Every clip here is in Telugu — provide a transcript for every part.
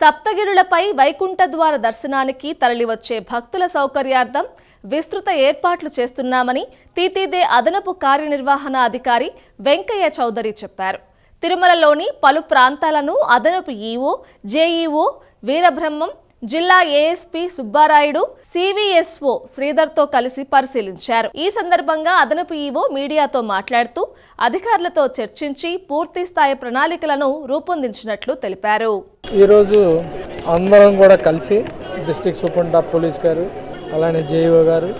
సప్తగిరులపై వైకుంఠ ద్వార దర్శనానికి తరలివచ్చే భక్తుల సౌకర్యార్థం విస్తృత ఏర్పాట్లు చేస్తున్నామని తీతీదే అదనపు కార్యనిర్వహణ అధికారి వెంకయ్య చౌదరి చెప్పారు. తిరుమలలోని పలు ప్రాంతాలను అదనపు ఈవో జేఈఓ వీరబ్రహ్మం జిల్లా ఏఎస్పీ సుబ్బారాయుడు సివిఎస్ఓ శ్రీధర్తో కలిసి పరిశీలించారు. ఈ సందర్భంగా అదనపు ఈవో మీడియాతో మాట్లాడుతూ అధికారులతో చర్చించి పూర్తి స్థాయి ప్రణాళికలను రూపొందించినట్లు తెలిపారు. ఈరోజు అందరం కూడా కలిసి డిస్ట్రిక్ట్ సూపరింటెండెంట్ పోలీస్ గారు అలానే జేఈఓ గారు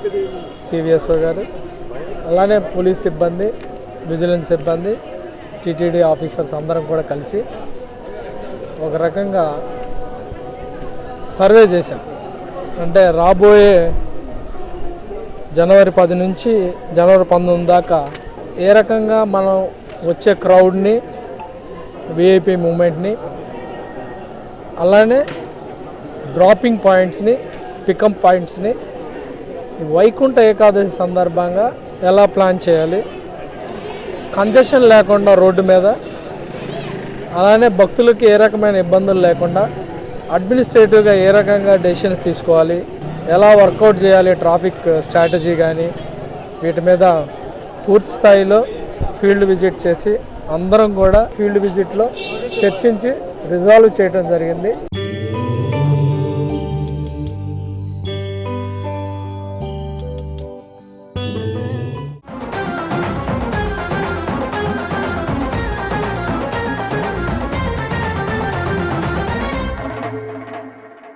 సివిఎస్ఓ గారు అలానే పోలీస్ సిబ్బంది విజిలెన్స్ సిబ్బంది టీటీడీ ఆఫీసర్స్ అందరం కూడా కలిసి ఒక రకంగా సర్వే చేశాం. అంటే రాబోయే జనవరి పది నుంచి జనవరి పంతొమ్మిది దాకా ఏ రకంగా మనం వచ్చే క్రౌడ్ని విఐపి మూమెంట్ని అలానే డ్రాపింగ్ పాయింట్స్ని పికప్ పాయింట్స్ని వైకుంఠ ఏకాదశి సందర్భంగా ఎలా ప్లాన్ చేయాలి? కంజెషన్ లేకుండా రోడ్డు మీద అలానే భక్తులకి ఏ రకమైన ఇబ్బందులు లేకుండా అడ్మినిస్ట్రేటివ్గా ఏ రకంగా డెసిషన్స్ తీసుకోవాలి? ఎలా వర్కౌట్ చేయాలి ట్రాఫిక్ స్ట్రాటజీ కానీ వీటి మీద పూర్తి స్థాయిలో ఫీల్డ్ విజిట్ చేసి అందరం కూడా ఫీల్డ్ విజిట్లో చర్చించి రిజాల్వ్ చేయడం జరిగింది.